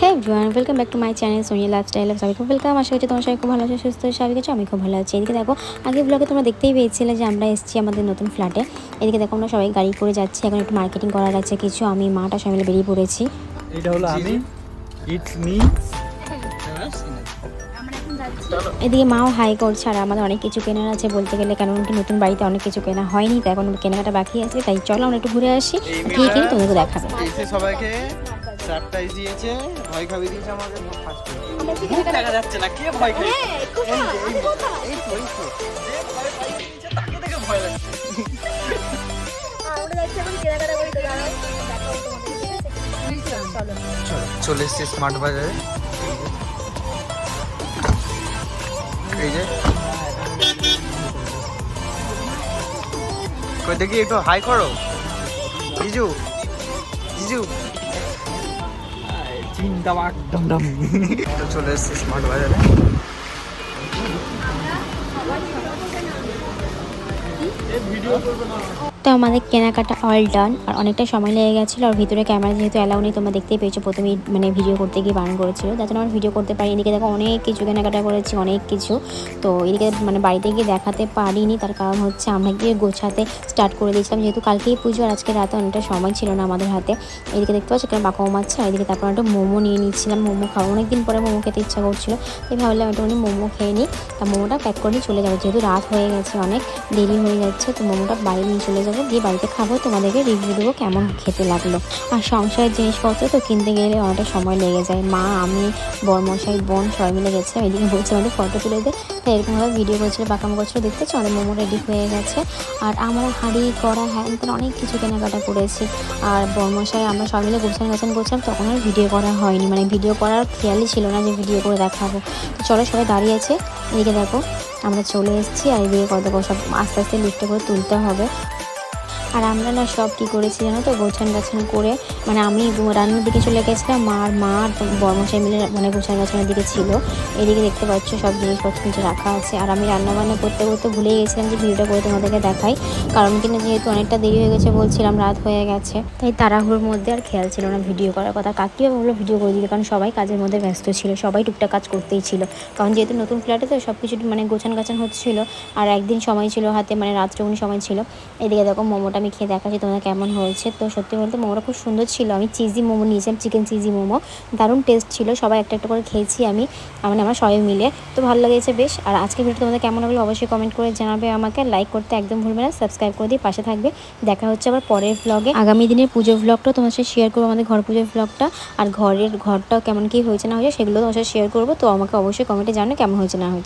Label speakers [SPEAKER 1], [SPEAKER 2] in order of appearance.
[SPEAKER 1] হ্যাঁ V1 welcome back to my channel Sonia lifestyle of সবাইকে welcome আশা করছি তোমার সবাই খুব ভালো আছে, সুস্থ সবাই কিছু আমি খুব ভালো আছি। এদিকে দেখো আগে ব্লগে তোমরা দেখতেই পেয়েছিলে যে আমরা এসেছি আমাদের নতুন ফ্ল্যাটে এদিকে দেখো, আমরা সবাই গাড়ি করে যাচ্ছি, এখন একটু মার্কেটিং করার আছে কিছু। আমি মাটা সবাই মিলে বেরিয়ে পড়েছি।
[SPEAKER 2] এটা হলো আমি ইটস মি
[SPEAKER 1] এদিকে মাও হাই করছে আর আমাদের অনেক কিছু কেনার আছে। বলতে গেলে কারণ কি নতুন বাড়িতে অনেক কিছু কেনা হয়নি তাই এখন কেনাকাটা বাকি আছে। তাই চলো আমরা একটু ঘুরে আসি কি কিনি তোমাদেরকে দেখাবে।
[SPEAKER 2] সবাইকে সারপ্রাইজ দিয়েছে ভয় খাবি দিয়েছে আমাকে। ফার্স্ট দেখা যাচ্ছে না কে ভয় খাই এই তো, এই তো, এই তো, এই তো। যে ভয় পাই দিয়েছে, তাকে দেখে চলো, চলে এসছি স্মার্ট বাজারে এই যে। কই দেখি একটু হাই করো। জিজু জিজু। চিন্তাবাগ ডম ডম তো চলে এসেছি। স্মার্ট বাজারে
[SPEAKER 1] তো আমাদের কেনাকাটা অল ডান আর অনেকটা সময় লেগে গেছিল, আর ভিতরে ক্যামেরা যেহেতু অ্যালাউ নেই, তোমরা দেখতেই পেয়েছ, প্রথমেই মানে ভিডিও করতে গিয়ে বারণ করেছিল। যার জন্য আমার ভিডিও করতে পারি এদিকে দেখো অনেক কিছু কেনাকাটা করেছি, অনেক কিছু। তো এদিকে মানে বাড়িতে গিয়ে দেখাতে পারিনি, তার কারণ হচ্ছে আমরা গিয়ে গোছাতে স্টার্ট করে দিয়েছিলাম, যেহেতু কালকেই পুজো, আর আজকে রাতে অনেকটা সময় ছিল না আমাদের হাতে। এদিকে দেখতে পাচ্ছি এখানে বাঁকা মাচ্ছে আর এদিকে তারপর একটা মোমো নিয়ে নিচ্ছিলাম মোমো খাব অনেকদিন পরে মোমো খেতে ইচ্ছা করছিল, তাই ভাবলাম একটুখানি মোমো খেয়ে নিই। তা মোমোটা প্যাক করে চলে যাব, যেহেতু রাত হয়ে গেছে অনেক, দেরি হয়ে যাচ্ছে, তো মোমোটা বাইরে নিয়ে চলে যাব। গিয়ে বাড়িতে খাব, তোমাদেরকে রিভিউ দেবো কেমন খেতে লাগল। আর সংসারের জিনিসপত্র তো কিনতে গেলে অনেকটা সময় লেগে যায়। মা, আমি, বরমশাই, বোন সবাই মিলে গেছিলাম এদিকে বলছে, আমাদের ফটো তুলে দে। তো এরকমভাবে ভিডিও করছিল, বাঁকামো করছিল দেখতেছি আমাদের মোমো রেডি হয়ে গেছে। আর আমরা হাঁড়ি, কড়া, হ্যান অনেক কিছু কেনাকাটা করেছি। আর বরমশাই, আমরা সবাই মিলে গোছান গাছান করছিলাম, তখন আর ভিডিও করা হয়নি। মানে ভিডিও করার খেয়ালই ছিল না যে ভিডিও করে দেখাবো। তো চলো সবাই দাঁড়িয়ে আছে। এদিকে দেখো, আমরা চলে এসেছি। আর এদিকে কত সব আস্তে আস্তে লিফটে করে তুলতে হবে। আর আমরা না সব কী করেছি জানো তো? গোছান গাছান করে মানে আমি রান্নার দিকে চলে গেছিলাম মা আর মা আর বর্মশাই মিলে মানে গোছান গাছানোর দিকে ছিল। এদিকে দেখতে পাচ্ছ সব জিনিসপত্র কিন্তু রাখা আছে। আর আমি রান্না বান্না করতে করতে ভুলে গেছিলাম যে ভিডিওটা করে তোমাদেরকে দেখাই। কারণ কিনা যেহেতু অনেকটা দেরি হয়ে গেছে বলছিলাম, রাত হয়ে গেছে। তাই তাড়াহুড়োর মধ্যে আর খেয়াল ছিল না ভিডিও করার কথা। কাকিও বলল ভিডিও করে দিতে, কারণ সবাই কাজের মধ্যে ব্যস্ত ছিল, সবাই টুকটাক কাজ করতেই ছিল। কারণ যেহেতু নতুন ফ্ল্যাটে তো সব কিছু মানে গোছান গাছান হচ্ছিল, আর একদিন সময় ছিল হাতে মানে রাত্রেউনি সময় ছিল। এদিকে দেখো মোমোটা আমি খেয়ে দেখাচ্ছি তোমাদের কেমন হয়েছে। তো সত্যি বলতে মোমোটা খুব সুন্দর ছিল। আমি চিজি মোমো নিয়েছিলাম চিকেন চিজি মোমো। দারুণ টেস্ট ছিল। সবাই একটা একটা করে খেয়েছি আমি মানে আমার সবাই মিলে। তো ভালো লেগেছে বেশ। আর আজকে ভিডিও তোমাদের কেমন লাগল অবশ্যই কমেন্ট করে জানাবে আমাকে। লাইক করতে একদম ভুলবে না সাবস্ক্রাইব করে দিয়ে পাশে থাকবে। দেখা হচ্ছে আবার পরের ভ্লগে আগামী দিনের পুজো ভ্লগটা তোমার সাথে শেয়ার করব, আমাদের ঘর পুজোর ভ্লগটা আর ঘরের ঘরটাও কেমন কী হয়েছে না হয়েছে সেগুলো তোমার সাথে শেয়ার করব। তো আমাকে অবশ্যই কমেন্টে জানো কেমন হয়েছে না হয়েছে।